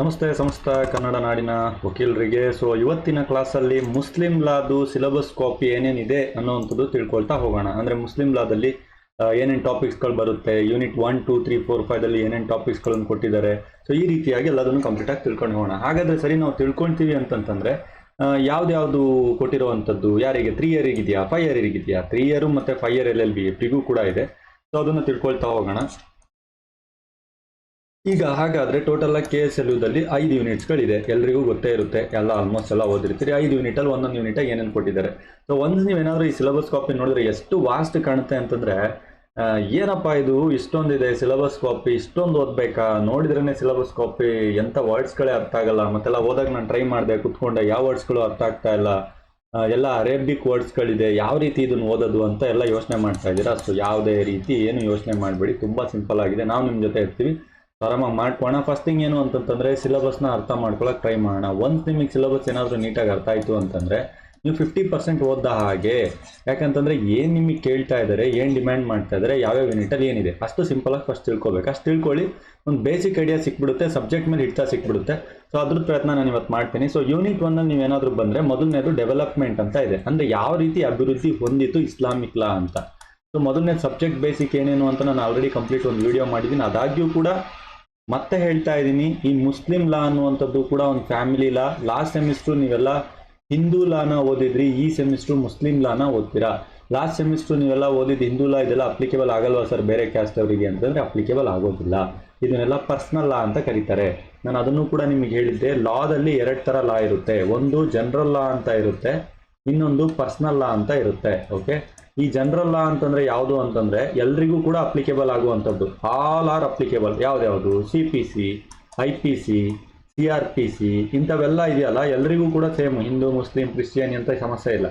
ನಮಸ್ತೆ ಸಮಸ್ತ ಕನ್ನಡ ನಾಡಿನ ವಕೀಲರಿಗೆ. ಸೊ ಇವತ್ತಿನ ಕ್ಲಾಸಲ್ಲಿ ಮುಸ್ಲಿಂ ಲಾದು ಸಿಲೆಬಸ್ ಕಾಪಿ ಏನೇನಿದೆ ಅನ್ನೋವಂಥದ್ದು ತಿಳ್ಕೊಳ್ತಾ ಹೋಗೋಣ. ಅಂದರೆ ಮುಸ್ಲಿಂ ಲಾದಲ್ಲಿ ಏನೇನು ಟಾಪಿಕ್ಸ್ಗಳು ಬರುತ್ತೆ unit one two three four ಫೈದಲ್ಲಿ ಏನೇನು ಟಾಪಿಕ್ಸ್ಗಳನ್ನು ಕೊಟ್ಟಿದ್ದಾರೆ. ಸೊ ಈ ರೀತಿಯಾಗಿ ಎಲ್ಲದನ್ನು ಕಂಪ್ಲೀಟಾಗಿ ತಿಳ್ಕೊಂಡು ಹೋಗೋಣ. ಹಾಗಾದರೆ ಸರಿ, ನಾವು ತಿಳ್ಕೊಳ್ತೀವಿ ಅಂತಂತಂದರೆ ಯಾವ್ದ್ಯಾವುದು ಕೊಟ್ಟಿರುವಂಥದ್ದು, ಯಾರಿಗೆ? ತ್ರೀ ಇಯರ್ ಇದೆಯಾ ಫೈವ್ ಇಯರಿಗಿದೆಯಾ ತ್ರೀ ಇಯರು ಮತ್ತು five year L L B ಎಫ್ರಿಗೂ ಕೂಡ ಇದೆ. ಸೊ ಅದನ್ನು ತಿಳ್ಕೊಳ್ತಾ ಹೋಗೋಣ. ಈಗ ಹಾಗಾದ್ರೆ ಟೋಟಲ್ ಕೆ ಎಸ್ ಎಲ್ ಯುದಲ್ಲಿ ಐದು ಯೂನಿಟ್ಸ್ಗಳಿದೆ ಎಲ್ರಿಗೂ ಗೊತ್ತೇ ಇರುತ್ತೆ. ಎಲ್ಲ ಆಲ್ಮೋಸ್ಟ್ ಎಲ್ಲ ಓದಿರ್ತೀರಿ. ಐದು ಯೂನಿಟಲ್ಲಿ ಒಂದೊಂದು ಯೂನಿಟ್ ಏನೇನು ಕೊಟ್ಟಿದ್ದಾರೆ. ಸೊ ನೀವು ಏನಾದ್ರೂ ಈ ಸಿಲೆಬಸ್ ಕಾಪಿ ನೋಡಿದ್ರೆ ಎಷ್ಟು ವಾಸ್ಟ್ ಕಾಣುತ್ತೆ ಅಂತಂದ್ರೆ ಏನಪ್ಪ ಇದು? ಇಷ್ಟೊಂದಿದೆ ಸಿಲೆಬಸ್ ಕಾಪಿ ಇಷ್ಟೊಂದು ಓದ್ಬೇಕಾ? ನೋಡಿದ್ರೇನೆ ಸಿಲೆಬಸ್ ಕಾಪಿ ಎಂಥ ವರ್ಡ್ಸ್ಗಳೇ ಅರ್ಥ ಆಗಲ್ಲ. ಮತ್ತೆಲ್ಲ ಓದಾಗ ನಾನು ಟ್ರೈ ಮಾಡಿದೆ, ಕುತ್ಕೊಂಡೆ, ಯಾವ ವರ್ಡ್ಸ್ಗಳು ಅರ್ಥ ಆಗ್ತಾ ಇಲ್ಲ. ಎಲ್ಲ ಅರೇಬಿಕ್ ವರ್ಡ್ಸ್ಗಳಿದೆ ಯಾವ ರೀತಿ ಇದನ್ನು ಓದೋದು ಅಂತ ಎಲ್ಲ ಯೋಚನೆ ಮಾಡ್ತಾ ಇದ್ದೀರಾ? ಸೊ ಯಾವುದೇ ರೀತಿ ಏನು ಯೋಚನೆ ಮಾಡಬೇಡಿ. ತುಂಬ ಸಿಂಪಲ್ ಆಗಿದೆ. ನಾವು ನಿಮ್ಮ ಜೊತೆ ಇರ್ತೀವಿ. ಆರಾಮಾಗಿ ಮಾಡ್ಕೋಣ ಫಸ್ಟ್ ಥಿಂಗ್ ಏನು ಅಂತಂತಂದ್ರೆ ಸಿಲೆಬಸ್ನ ಅರ್ಥ ಮಾಡ್ಕೊಳಕ್ಕೆ ಟ್ರೈ ಮಾಡೋಣ. ಒಂದು ನಿಮಗೆ ಸಿಲೆಬಸ್ ಏನಾದರೂ ನೀಟಾಗಿ ಅರ್ಥ ಆಯಿತು ಅಂತಂದರೆ ನೀವು ಫಿಫ್ಟಿ ಪರ್ಸೆಂಟ್ ಓದ್ದ ಹಾಗೆ, ಯಾಕಂತಂದರೆ ಏನು ನಿಮಗೆ ಕೇಳ್ತಾ ಇದ್ದಾರೆ ಏನು ಡಿಮ್ಯಾಂಡ್ ಮಾಡ್ತಾ ಇದ್ದಾರೆ ಯಾವ್ಯಾವ ಯೂನಿಟಲ್ಲಿ ಏನಿದೆ, ಅಷ್ಟು ಸಿಂಪಲಾಗಿ ಫಸ್ಟ್ ತಿಳ್ಕೊಬೇಕು ಅಷ್ಟು ತಿಳ್ಕೊಳ್ಳಿ, ಒಂದು ಬೇಸಿಕ್ ಐಡಿಯಾ ಸಿಕ್ಬಿಡುತ್ತೆ ಸಬ್ಜೆಕ್ಟ್ ಮೇಲೆ ಹಿಡ್ತಾ ಸಿಕ್ಬಿಡುತ್ತೆ. ಸೊ ಅದ್ರ ಪ್ರಯತ್ನ ನಾನು ಇವತ್ತು ಮಾಡ್ತೀನಿ. ಸೊ ಯೂನಿಟ್ ಒನ್ನಲ್ಲಿ ನೀವೇನಾದರೂ ಬಂದರೆ ಮೊದಲನೇದು ಡೆವಲಪ್ಮೆಂಟ್ ಅಂತ ಇದೆ. ಅಂದರೆ ಯಾವ ರೀತಿ ಅಭಿವೃದ್ಧಿ ಹೊಂದಿತ್ತು ಇಸ್ಲಾಮಿಕ್ ಲಾ ಅಂತ. ಸೊ ಮೊದಲನೇ ಸಬ್ಜೆಕ್ಟ್ ಬೇಸಿಕ್ ಏನೇನು ಅಂತ ನಾನು ಆಲ್ರೆಡಿ ಕಂಪ್ಲೀಟ್ ಒಂದು ವಿಡಿಯೋ ಮಾಡಿದ್ದೀನಿ ಅದಾಗ್ಯೂ ಕೂಡ ಮತ್ತೆ ಹೇಳ್ತಾ ಇದ್ದೀನಿ, ಈ ಮುಸ್ಲಿಂ ಲಾ ಅನ್ನುವಂಥದ್ದು ಕೂಡ ಒಂದು ಫ್ಯಾಮಿಲಿ ಲಾ. ಲಾಸ್ಟ್ ಸೆಮಿಸ್ಟ್ರು ನೀವೆಲ್ಲ ಹಿಂದೂ ಲಾನ ಓದಿದ್ರಿ, ಈ ಸೆಮಿಸ್ಟ್ರು ಮುಸ್ಲಿಂ ಲಾನ ಓದ್ತೀರಾ? ಲಾಸ್ಟ್ ಸೆಮಿಸ್ಟ್ರು ನೀವೆಲ್ಲ ಓದಿದ್ದು ಹಿಂದೂ ಲಾ, ಇದೆಲ್ಲ ಅಪ್ಲಿಕೇಬಲ್ ಆಗಲ್ವಾ ಸರ್ ಬೇರೆ ಕ್ಯಾಸ್ಟ್ ಅವರಿಗೆ? ಅಂತಂದ್ರೆ ಅಪ್ಲಿಕೇಬಲ್ ಆಗೋದಿಲ್ಲ. ಇದನ್ನೆಲ್ಲ ಪರ್ಸ್ನಲ್ ಲಾ ಅಂತ ಕರೀತಾರೆ. ನಾನು ಅದನ್ನು ಕೂಡ ನಿಮಗೆ ಹೇಳಿದ್ದೆ ಲಾದಲ್ಲಿ ಎರಡು ಥರ ಲಾ ಇರುತ್ತೆ. ಒಂದು ಜನರಲ್ ಲಾ ಅಂತ ಇರುತ್ತೆ, ಇನ್ನೊಂದು ಪರ್ಸ್ನಲ್ ಲಾ ಅಂತ ಇರುತ್ತೆ ಓಕೆ ಈ ಜನರಲ್ ಲಾ ಅಂತಂದ್ರೆ ಯಾವುದು ಅಂತಂದ್ರೆ ಎಲ್ರಿಗೂ ಕೂಡ ಅಪ್ಲಿಕೇಬಲ್ ಆಗುವಂಥದ್ದು. All are applicable ಯಾವ್ದ್ಯಾವುದು C P C I P C C R P C ಇಂಥವೆಲ್ಲ ಇದೆಯಲ್ಲ, ಎಲ್ರಿಗೂ ಕೂಡ ಸೇಮ್ ಹಿಂದೂ, ಮುಸ್ಲಿಂ, ಕ್ರಿಶ್ಚಿಯನ್ ಅಂತ ಸಮಸ್ಯೆ ಇಲ್ಲ.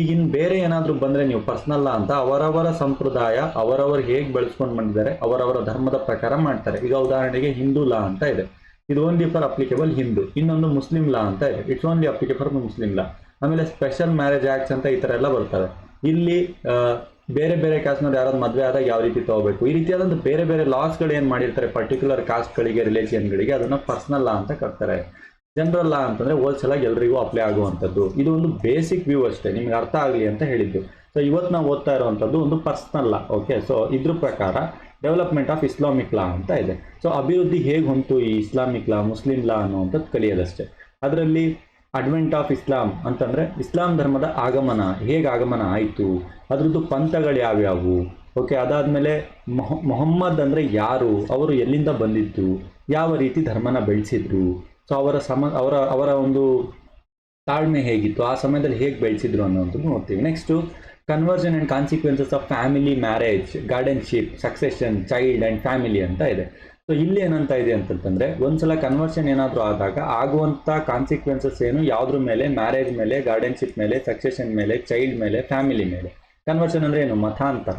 ಈಗ ಬೇರೆ ಏನಾದರೂ ಬಂದ್ರೆ ನೀವು ಪರ್ಸನಲ್ ಲಾ ಅಂತ ಅವರವರ ಸಂಪ್ರದಾಯ, ಅವರವರು ಹೇಗೆ ಬೆಳೆಸ್ಕೊಂಡು ಬಂದಿದ್ದಾರೆ, ಅವರವರ ಧರ್ಮದ ಪ್ರಕಾರ ಮಾಡ್ತಾರೆ. ಈಗ ಉದಾಹರಣೆಗೆ ಹಿಂದೂ ಲಾ ಅಂತ ಇದೆ. ಇದು ಓನ್ಲಿ ಫಾರ್ ಅಪ್ಲಿಕೇಬಲ್ ಹಿಂದೂ. ಇನ್ನೊಂದು ಮುಸ್ಲಿಂ ಲಾ ಅಂತ ಇದೆ. It's only applicable Muslim law ಆಮೇಲೆ ಸ್ಪೆಷಲ್ ಮ್ಯಾರೇಜ್ ಆಕ್ಟ್ಸ್ ಅಂತ ಈ ಥರ ಎಲ್ಲ ಬರ್ತವೆ. ಇಲ್ಲಿ ಬೇರೆ ಬೇರೆ ಕಾಸ್ಟ್ನವ್ರು ಯಾರಾದ್ರು ಮದುವೆ ಆದಾಗ ಯಾವ ರೀತಿ ತಗೋಬೇಕು? ಈ ರೀತಿಯಾದಂಥ ಬೇರೆ ಬೇರೆ ಲಾಸ್ಗಳು ಏನು ಮಾಡಿರ್ತಾರೆ? ಪರ್ಟಿಕ್ಯುಲರ್ ಕಾಸ್ಟ್ಗಳಿಗೆ ರಿಲೇಷನ್ಗಳಿಗೆ ಅದನ್ನು ಪರ್ಸನಲ್ ಲಾ ಅಂತ ಕರ್ತಾರೆ ಜನರಲ್ ಲಾ ಅಂತಂದ್ರೆ ಹೋಲ್ಸೇಲ್ ಆಗಿ ಎಲ್ರಿಗೂ ಅಪ್ಲೈ ಆಗುವಂಥದ್ದು. ಇದು ಒಂದು ಬೇಸಿಕ್ ವ್ಯೂ ಅಷ್ಟೇ. ನಿಮ್ಗೆ ಅರ್ಥ ಆಗಲಿ ಅಂತ ಹೇಳಿದ್ದು. ಸೊ ಇವತ್ತು ನಾವು ಓದ್ತಾ ಇರುವಂಥದ್ದು ಒಂದು ಪರ್ಸನಲ್ ಲಾ ಓಕೆ ಸೊ ಇದ್ರ ಪ್ರಕಾರ ಡೆವಲಪ್ಮೆಂಟ್ ಆಫ್ ಇಸ್ಲಾಮಿಕ್ ಲಾ ಅಂತ ಇದೆ. ಸೊ ಅಭಿವೃದ್ಧಿ ಹೇಗೆ ಹೊಂತು ಈ ಇಸ್ಲಾಮಿಕ್ ಲಾ ಮುಸ್ಲಿಂ ಲಾ ಅನ್ನುವಂಥದ್ದು ಕಲಿಯೋದಷ್ಟೇ. ಅದರಲ್ಲಿ ಅಡ್ವೆಂಟ್ ಆಫ್ ಇಸ್ಲಾಂ ಅಂತಂದ್ರೆ ಇಸ್ಲಾಂ ಧರ್ಮದ ಆಗಮನ, ಹೇಗೆ ಆಗಮನ ಆಯಿತು, ಅದರದ್ದು ಪಂಥಗಳು ಯಾವ್ಯಾವು? ಓಕೆ ಅದಾದಮೇಲೆ ಮೊಹ, ಮೊಹಮ್ಮದ್ ಅಂದರೆ ಯಾರು? ಅವರು ಎಲ್ಲಿಂದ ಬಂದಿದ್ದು? ಯಾವ ರೀತಿ ಧರ್ಮನ ಬೆಳೆಸಿದ್ರು? ಸೊ ಅವರ ಸಮ, ಅವರ ಅವರ ಒಂದು ತಾಳ್ಮೆ ಹೇಗಿತ್ತು? ಆ ಸಮಯದಲ್ಲಿ ಹೇಗೆ ಬೆಳೆಸಿದ್ರು ಅನ್ನೋದನ್ನು ನೋಡ್ತೀವಿ. Next conversion and consequences of family marriage guardianship succession child and family ಅಂತ ಇದೆ. ಸೊ ಇಲ್ಲಿ ಏನಂತ ಇದೆ ಅಂತಂತಂದ್ರೆ, ಒಂದ್ಸಲ ಕನ್ವರ್ಷನ್ ಏನಾದರೂ ಆದಾಗ ಆಗುವಂತ ಕಾನ್ಸಿಕ್ವೆನ್ಸಸ್ ಏನು? ಯಾವ್ದ್ರ ಮೇಲೆ? ಮ್ಯಾರೇಜ್ ಮೇಲೆ ಗಾರ್ಡನ್ಶಿಪ್ ಮೇಲೆ ಸಕ್ಸೆಷನ್ ಮೇಲೆ ಚೈಲ್ಡ್ ಮೇಲೆ ಫ್ಯಾಮಿಲಿ ಮೇಲೆ. ಕನ್ವರ್ಷನ್ ಅಂದ್ರೆ ಏನು? ಮತಾಂತರ.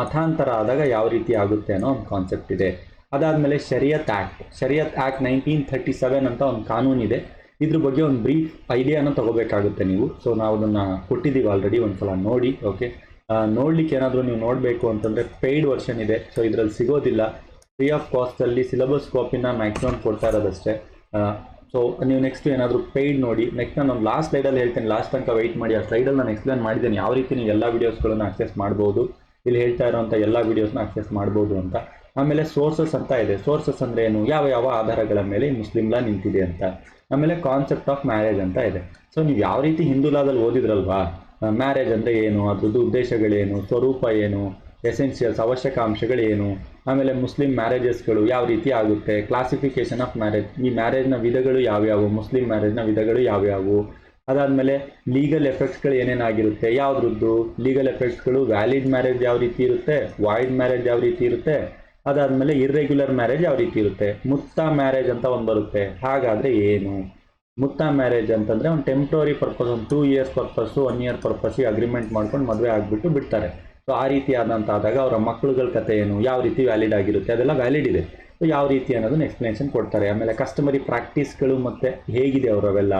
ಮತಾಂತರ ಆದಾಗ ಯಾವ ರೀತಿ ಆಗುತ್ತೆ ಅನ್ನೋ ಒಂದು ಕಾನ್ಸೆಪ್ಟ್ ಇದೆ. ಅದಾದ್ಮೇಲೆ Shariat act Shariat act nineteen thirty seven ಅಂತ ಒಂದು ಕಾನೂನಿದೆ ಇದ್ರ ಬಗ್ಗೆ ಒಂದು ಬ್ರೀಫ್ ಐಡಿಯಾನ ತಗೋಬೇಕಾಗುತ್ತೆ ನೀವು. ಸೊ ನಾವು ಅದನ್ನು ಕೊಟ್ಟಿದ್ದೀವಿ ಆಲ್ರೆಡಿ ಒಂದ್ಸಲ ನೋಡಿ ಓಕೆ ನೋಡ್ಲಿಕ್ಕೆ ಏನಾದರೂ ನೀವು ನೋಡಬೇಕು ಅಂತಂದರೆ ಪೇಯ್ಡ್ ವರ್ಷನ್ ಇದೆ. ಸೊ ಇದರಲ್ಲಿ ಸಿಗೋದಿಲ್ಲ. ಫ್ರೀ ಆಫ್ ಕಾಸ್ಟಲ್ಲಿ ಸಿಲೆಬಸ್ ಕಾಪಿನ ಮ್ಯಾಕ್ಸಿಮಮ್ ಕೊಡ್ತಾ ಇರೋದಷ್ಟೇ. ಸೊ ನೀವು ನೆಕ್ಸ್ಟ್ ಏನಾದರೂ ಪೇಯ್ಡ್ ನೋಡಿ ನೆಕ್ಸ್ಟ್ ನಾನು ಲಾಸ್ಟ್ ಸ್ಲೈಡಲ್ಲಿ ಹೇಳ್ತೇನೆ ಲಾಸ್ಟ್ ತನಕ ವೆಯ್ಟ್ ಮಾಡಿ, ಆ ಸ್ಲೈಡಲ್ಲಿ ನಾನು ಎಕ್ಸ್ಪ್ಲೇನ್ ಮಾಡಿದ್ದೇನೆ, ಯಾವ ರೀತಿ ನೀವು ಎಲ್ಲ ವೀಡಿಯೋಸ್ಗಳನ್ನು ಆಕ್ಸೆಸ್ ಮಾಡ್ಬೋದು, ಇಲ್ಲಿ ಹೇಳ್ತಾ ಇರೋಂಥ ಎಲ್ಲ ವೀಡಿಯೋಸ್ನ ಆಕ್ಸೆಸ್ ಮಾಡ್ಬೋದು ಅಂತ. ಆಮೇಲೆ ಸೋರ್ಸಸ್ ಅಂತ ಇದೆ. ಸೋರ್ಸಸ್ ಅಂದರೆ ಏನು? ಯಾವ ಯಾವ ಆಧಾರಗಳ ಮೇಲೆ ಮುಸ್ಲಿಂ ಲಾ ನಿಂತಿದೆ ಅಂತ. ಆಮೇಲೆ ಕಾನ್ಸೆಪ್ಟ್ ಆಫ್ ಮ್ಯಾರೇಜ್ ಅಂತ ಇದೆ. ಸೊ ನೀವು ಯಾವ ರೀತಿ ಹಿಂದೂ ಲಾದಲ್ಲಿ ಓದಿದ್ರಲ್ವಾ? ಮ್ಯಾರೇಜ್ ಅಂದರೆ ಏನು? ಅದ್ರದ್ದು ಉದ್ದೇಶಗಳೇನು? ಸ್ವರೂಪ ಏನು? ಎಸೆನ್ಷಿಯಲ್ಸ್ ಅವಶ್ಯಕಾಂಶಗಳೇನು? ಆಮೇಲೆ ಮುಸ್ಲಿಂ ಮ್ಯಾರೇಜಸ್ಗಳು ಯಾವ ರೀತಿ ಆಗುತ್ತೆ? ಕ್ಲಾಸಿಫಿಕೇಶನ್ ಆಫ್ ಮ್ಯಾರೇಜ್ ಈ ಮ್ಯಾರೇಜ್ನ ವಿಧಗಳು ಯಾವ್ಯಾವು? ಮುಸ್ಲಿಂ ಮ್ಯಾರೇಜ್ನ ವಿಧಗಳು ಯಾವ್ಯಾವು? ಅದಾದಮೇಲೆ ಲೀಗಲ್ ಎಫೆಕ್ಟ್ಸ್ಗಳು ಏನೇನಾಗಿರುತ್ತೆ? ಯಾವ್ದ್ರದ್ದು? ಲೀಗಲ್ ಎಫೆಕ್ಟ್ಸ್ಗಳು ವ್ಯಾಲಿಡ್ ಮ್ಯಾರೇಜ್ ಯಾವ ರೀತಿ ಇರುತ್ತೆ? ವಾಯ್ಡ್ ಮ್ಯಾರೇಜ್ ಯಾವ ರೀತಿ ಇರುತ್ತೆ? ಅದಾದಮೇಲೆ ಇರ್ರೆಗ್ಯುಲರ್ ಮ್ಯಾರೇಜ್ ಯಾವ ರೀತಿ ಇರುತ್ತೆ? ಮುತ್ತ ಮ್ಯಾರೇಜ್ ಅಂತ ಒಂದು ಬರುತ್ತೆ. ಹಾಗಾದರೆ ಏನು? ಮುತ್ತ ಮ್ಯಾರೇಜ್ ಅಂತಂದರೆ ಒಂದು ಟೆಂಪ್ರರಿ ಪರ್ಪಸ್ ಒಂದು two years purpose one year ಪರ್ಪಸ್ಸಿಗೆ agreement ಮಾಡ್ಕೊಂಡು ಮದುವೆ ಆಗಿಬಿಟ್ಟು ಬಿಡ್ತಾರೆ. ಸೊ ಆ ರೀತಿ ಆದಂತ ಆದಾಗ ಅವರ ಮಕ್ಕಳುಗಳ ಕಥೆ ಏನು, ಯಾವ ರೀತಿ ವ್ಯಾಲಿಡ್ ಆಗಿರುತ್ತೆ, ಅದೆಲ್ಲ ವ್ಯಾಲಿಡ್ ಇದೆ. ಸೊ ಯಾವ ರೀತಿ ಅನ್ನೋದನ್ನ ಎಕ್ಸ್ಪ್ಲನೇಷನ್ ಕೊಡ್ತಾರೆ. ಆಮೇಲೆ ಕಸ್ಟಮರಿ ಪ್ರಾಕ್ಟೀಸ್ಗಳು ಮತ್ತೆ ಹೇಗಿದೆ ಅವರವೆಲ್ಲ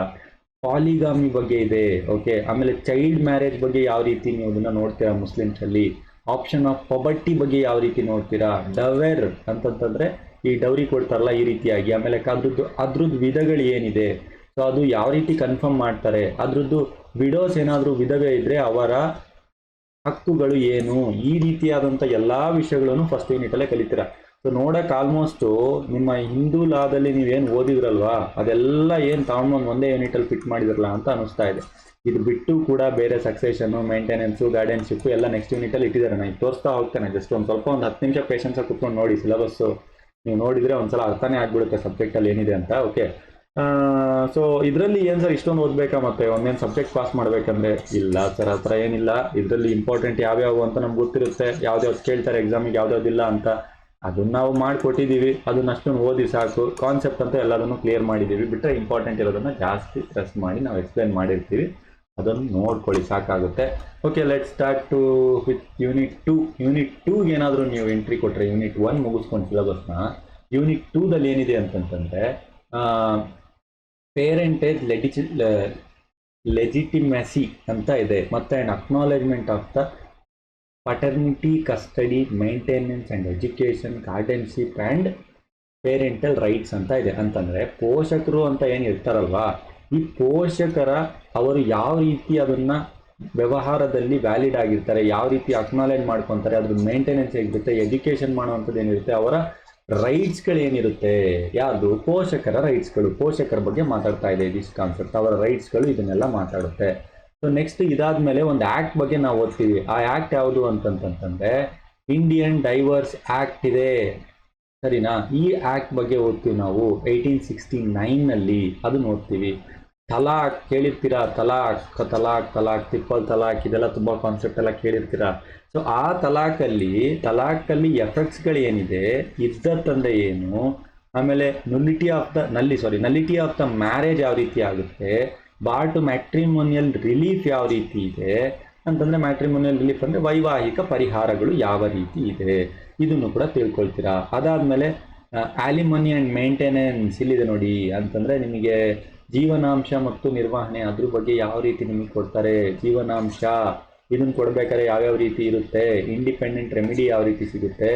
ಪಾಲಿಗಾಮಿ ಬಗ್ಗೆ ಇದೆ ಓಕೆ ಆಮೇಲೆ ಚೈಲ್ಡ್ ಮ್ಯಾರೇಜ್ ಬಗ್ಗೆ ಯಾವ ರೀತಿ ನೀವು ಅದನ್ನ ನೋಡ್ತೀರಾ ಮುಸ್ಲಿಮ್ಸಲ್ಲಿ? ಆಪ್ಷನ್ ಆಫ್ ಪೊಬರ್ಟಿ ಬಗ್ಗೆ ಯಾವ ರೀತಿ ನೋಡ್ತೀರಾ? ಡವೆರ್ ಅಂತಂತಂದ್ರೆ ಈ ಡೌರಿ ಕೊಡ್ತಾರಲ್ಲ ಈ ರೀತಿಯಾಗಿ. ಆಮೇಲೆ ಅದ್ರದ್ದು ಅದ್ರದ್ದು ವಿಧಗಳು ಏನಿದೆ? ಸೊ ಅದು ಯಾವ ರೀತಿ ಕನ್ಫರ್ಮ್ ಮಾಡ್ತಾರೆ? ಅದ್ರದ್ದು ವಿಡೋಸ್ ಏನಾದರೂ ವಿಧವೇ ಇದ್ರೆ ಅವರ ಹಕ್ಕುಗಳು ಏನು? ಈ ರೀತಿಯಾದಂಥ ಎಲ್ಲ ವಿಷಯಗಳನ್ನು ಫಸ್ಟ್ ಯೂನಿಟಲ್ಲೇ ಕಲಿತೀರ? ಸೊ ನೋಡೋಕೆ ಆಲ್ಮೋಸ್ಟು ನಿಮ್ಮ ಹಿಂದೂ ಲಾದಲ್ಲಿ ನೀವೇನು ಓದಿದ್ರಲ್ವಾ? ಅದೆಲ್ಲ ಏನು ತಗೊಂಡ್ಬಂದು ಒಂದೇ ಯೂನಿಟಲ್ಲಿ ಫಿಟ್ ಮಾಡಿದ್ರಲ್ಲ ಅಂತ ಅನಿಸ್ತಾ ಇದೆ. ಇದು ಬಿಟ್ಟು ಕೂಡ ಬೇರೆ ಸಕ್ಸೇಷನ್ನು ಮೇಂಟೆನೆನ್ಸು ಗಾರ್ಡಿಯನ್ಶಿಪ್ಪು ಎಲ್ಲ ನೆಕ್ಸ್ಟ್ ಯೂನಿಟಲ್ಲಿ ಇಟ್ಟಿದ್ದಾರೆ ನಾನು ತೋರಿಸ್ತಾ ಹೋಗ್ತೇನೆ. ಜಸ್ಟ್ ಒಂದು ಸ್ವಲ್ಪ ಒಂದು ಹತ್ತು ನಿಮಿಷ ಪೇಷನ್ಸಾಗಿ ಕುತ್ಕೊಂಡು ನೋಡಿ ಸಿಲೆಬಸ್ಸು ನೀವು ನೋಡಿದರೆ ಒಂದು ಸಲ ಅರ್ಥನೇ ಆಗ್ಬಿಡುತ್ತೆ ಸಬ್ಜೆಕ್ಟಲ್ಲಿ ಏನಿದೆ ಅಂತ. ಓಕೆ ಸೊ ಇದರಲ್ಲಿ ಏನು ಸರ್ ಇಷ್ಟೊಂದು ಓದಬೇಕಾ ಮತ್ತೆ? ಒಂದೇನು ಸಬ್ಜೆಕ್ಟ್ ಪಾಸ್ ಮಾಡಬೇಕಂದ್ರೆ? ಇಲ್ಲ ಸರ್, ಆ ಏನಿಲ್ಲ. ಇದರಲ್ಲಿ ಇಂಪಾರ್ಟೆಂಟ್ ಯಾವ್ಯಾವು ಅಂತ ನಮ್ಗೆ ಗೊತ್ತಿರುತ್ತೆ. ಯಾವ್ದ್ಯಾವ್ದು ಕೇಳ್ತಾರೆ ಎಕ್ಸಾಮಿಗೆ ಯಾವ್ದ್ಯಾವ್ದಿಲ್ಲ ಅಂತ. ಅದನ್ನ ನಾವು ಮಾಡಿಕೊಟ್ಟಿದ್ದೀವಿ ಅದನ್ನ ಅಷ್ಟೊಂದು ಓದಿ ಸಾಕು. ಕಾನ್ಸೆಪ್ಟ್ ಅಂತ ಎಲ್ಲದನ್ನು ಕ್ಲಿಯರ್ ಮಾಡಿದ್ದೀವಿ ಬಿಟ್ಟರೆ ಇಂಪಾರ್ಟೆಂಟ್ ಇರೋದನ್ನ ಜಾಸ್ತಿ ಸ್ಟ್ರೆಸ್ ಮಾಡಿ ನಾವು ಎಕ್ಸ್ಪ್ಲೇನ್ ಮಾಡಿರ್ತೀವಿ. ಅದನ್ನು ನೋಡ್ಕೊಳ್ಳಿ, ಸಾಕಾಗುತ್ತೆ. Okay let start to with unit two unit ಟೂಗೆ ಏನಾದರೂ ನೀವು ಎಂಟ್ರಿ ಕೊಟ್ಟರೆ ಯೂನಿಟ್ ಒನ್ ಮುಗಿಸ್ಕೊಂಡು ಸಿಲೆಬಸ್ನ ಯೂನಿಟ್ ಟೂದಲ್ಲಿ ಏನಿದೆ ಅಂತಂತಂದರೆ ಪೇರೆಂಟೇಜ್ ಲೆಡಿಚಿ ಲೆಜಿಟಿಮೆಸಿ ಅಂತ ಇದೆ. ಮತ್ತು and acknowledgement of the paternity custody maintenance and education guardianship and parental rights ಅಂತ ಇದೆ. ಅಂತಂದರೆ ಪೋಷಕರು ಅಂತ ಏನು ಇರ್ತಾರಲ್ವಾ ಈ ಪೋಷಕರ ಅವರು ಯಾವ ರೀತಿ ಅದನ್ನು ವ್ಯವಹಾರದಲ್ಲಿ ವ್ಯಾಲಿಡ್ ಆಗಿರ್ತಾರೆ, ಯಾವ ರೀತಿ ಅಕ್ನಾಲೇಜ್ ಮಾಡ್ಕೊತಾರೆ, ಅದ್ರ ಮೇಂಟೆನೆನ್ಸ್ ಹೇಗಿರುತ್ತೆ ಎಜುಕೇಷನ್ ಮಾಡುವಂಥದ್ದು ಏನಿರುತ್ತೆ, ಅವರ ರೈಟ್ಸ್ಗಳು ಏನಿರುತ್ತೆ ಯಾವುದು ಪೋಷಕರ ರೈಟ್ಸ್ಗಳು ಪೋಷಕರ ಬಗ್ಗೆ ಮಾತಾಡ್ತಾ ಇದೆ ದಿಸ್ ಕಾನ್ಸೆಪ್ಟ್ ಅವರ ರೈಟ್ಸ್ಗಳು ಇದನ್ನೆಲ್ಲ ಮಾತಾಡುತ್ತೆ. ಸೊ ನೆಕ್ಸ್ಟ್ ಇದಾದ್ಮೇಲೆ ಒಂದು ಆ್ಯಕ್ಟ್ ಬಗ್ಗೆ ನಾವು ಓದ್ತೀವಿ. ಆ ಆ್ಯಕ್ಟ್ ಯಾವುದು ಅಂತಂತಂದ್ರೆ ಇಂಡಿಯನ್ ಡೈವರ್ಸ್ ಆ್ಯಕ್ಟ್ ಇದೆ. ಸರಿನಾ? ಈ ಆ್ಯಕ್ಟ್ ಬಗ್ಗೆ ಓದ್ತೀವಿ ನಾವು. ಏಯ್ಟೀನ್ ಸಿಕ್ಸ್ಟಿ ನೈನ್ನಲ್ಲಿ ಅದನ್ನ ಓದ್ತೀವಿ. ತಲಾಕ್ ಕೇಳಿರ್ತೀರಾ? ತಲಾಕ್ ತಲಾಕ್ ತಲಾಕ್ ತಿಪ್ಪಲ್ ತಲಾಕ್ ಇದೆಲ್ಲ ತುಂಬ ಕಾನ್ಸೆಪ್ಟ್ ಎಲ್ಲ ಕೇಳಿರ್ತೀರಾ? ಸೊ ಆ ತಲಾಕಲ್ಲಿ ತಲಾಕಲ್ಲಿ ಎಫೆಕ್ಟ್ಸ್ಗಳು ಏನಿದೆ ಇದ್ದತ್ತಂದ್ರೆ ಏನು? ಆಮೇಲೆ ನುಲಿಟಿ ಆಫ್ ದ ನಲ್ಲಿ sorry nullity of the marriage ಯಾವ ರೀತಿ ಆಗುತ್ತೆ? ಬಾರ್ ಟು ಮ್ಯಾಟ್ರಿಮೋನಿಯಲ್ ರಿಲೀಫ್ ಯಾವ ರೀತಿ ಇದೆ? ಅಂತಂದ್ರೆ ಮ್ಯಾಟ್ರಿಮೋನಿಯಲ್ ರಿಲೀಫ್ ಅಂದ್ರೆ ವೈವಾಹಿಕ ಪರಿಹಾರಗಳು ಯಾವ ರೀತಿ ಇದೆ? ಇದನ್ನು ಕೂಡ ತಿಳ್ಕೊಳ್ತೀರಾ? ಅದಾದಮೇಲೆ ಆಲಿಮನಿ ಆ್ಯಂಡ್ ಮೇಂಟೆನೆನ್ಸ್ ಇಲ್ಲಿದೆ ನೋಡಿ? ಅಂತಂದ್ರೆ ನಿಮಗೆ ಜೀವನಾಂಶ ಮತ್ತು ನಿರ್ವಹಣೆ, ಅದ್ರ ಬಗ್ಗೆ ಯಾವ ರೀತಿ ನಿಮಗೆ ಕೊಡ್ತಾರೆ? ಜೀವನಾಂಶ ಇದನ್ನ ಕೊಡ್ಬೇಕಾದ್ರೆ ಯಾವ್ಯಾವ ರೀತಿ ಇರುತ್ತೆ? ಇಂಡಿಪೆಂಡೆಂಟ್ ರೆಮಿಡಿ ಯಾವ ರೀತಿ ಸಿಗುತ್ತೆ?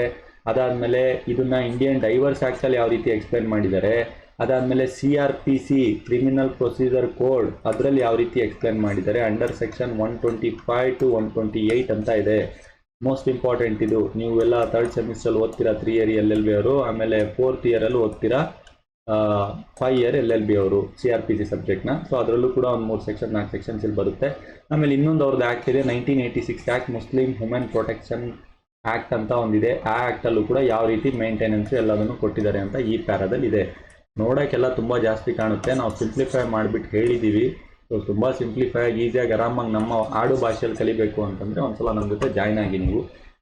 ಅದಾದಮೇಲೆ ಇದನ್ನ ಇಂಡಿಯನ್ ಡೈವರ್ಸ್ ಆ್ಯಕ್ಟಲ್ಲಿ ಯಾವ ರೀತಿ ಎಕ್ಸ್ಪ್ಲೈನ್ ಮಾಡಿದ್ದಾರೆ? ಅದಾದಮೇಲೆ C R P C criminal procedure code ಅದರಲ್ಲಿ ಯಾವ ರೀತಿ ಎಕ್ಸ್ಪ್ಲೈನ್ ಮಾಡಿದ್ದಾರೆ? Under section one twenty five to one twenty eight ಅಂತ ಇದೆ. ಮೋಸ್ಟ್ ಇಂಪಾರ್ಟೆಂಟ್ ಇದು. ನೀವು ಎಲ್ಲ ಥರ್ಡ್ ಸೆಮಿಸ್ಟ್ರಲ್ಲಿ ಓದ್ತೀರಾ? Three year L L B ಅವರು. ಆಮೇಲೆ ಫೋರ್ತ್ ಇಯರಲ್ಲಿ ಓದ್ತೀರಾ? Five year L L B ಅವರು ಸಿ ಆರ್ ಪಿ ಸಿ ಸಬ್ಜೆಕ್ಟ್ನ ಸೊ ಅದರಲ್ಲೂ ಕೂಡ ಒಂದು ಮೂರು ಸೆಕ್ಷನ್ ನಾಲ್ಕು ಸೆಕ್ಷನ್ಸ್ ಇಲ್ಲಿ ಬರುತ್ತೆ. ಆಮೇಲೆ ಇನ್ನೊಂದು ಅವ್ರದ್ದು ಆ್ಯಕ್ಟ್ ಇದೆ nineteen eighty six act Muslim women protection act ಅಂತ ಒಂದಿದೆ. ಆ ಆ್ಯಕ್ಟಲ್ಲೂ ಕೂಡ ಯಾವ ರೀತಿ ಮೇಂಟೆನೆನ್ಸ್ ಎಲ್ಲದನ್ನು ಕೊಟ್ಟಿದ್ದಾರೆ ಅಂತ ಈ ಪ್ಯಾರಾದಲ್ಲಿ ಇದೆ. ನೋಡೋಕ್ಕೆಲ್ಲ ತುಂಬ ಜಾಸ್ತಿ ಕಾಣುತ್ತೆ. ನಾವು ಸಿಂಪ್ಲಿಫೈ ಮಾಡಿಬಿಟ್ಟು ಹೇಳಿದ್ದೀವಿ ಸೊ ತುಂಬ ಸಿಂಪ್ಲಿಫೈ ಆಗಿ ಈಸಿಯಾಗಿ ಆರಾಮಾಗಿ ನಮ್ಮ ಆಡು ಭಾಷೆಯಲ್ಲಿ ಕಲಿಬೇಕು ಅಂತಂದರೆ ಒಂದು ಸಲ ನಮ್ಮ ಜೊತೆ ಜಾಯ್ನ್ ಆಗಿ ನೀವು.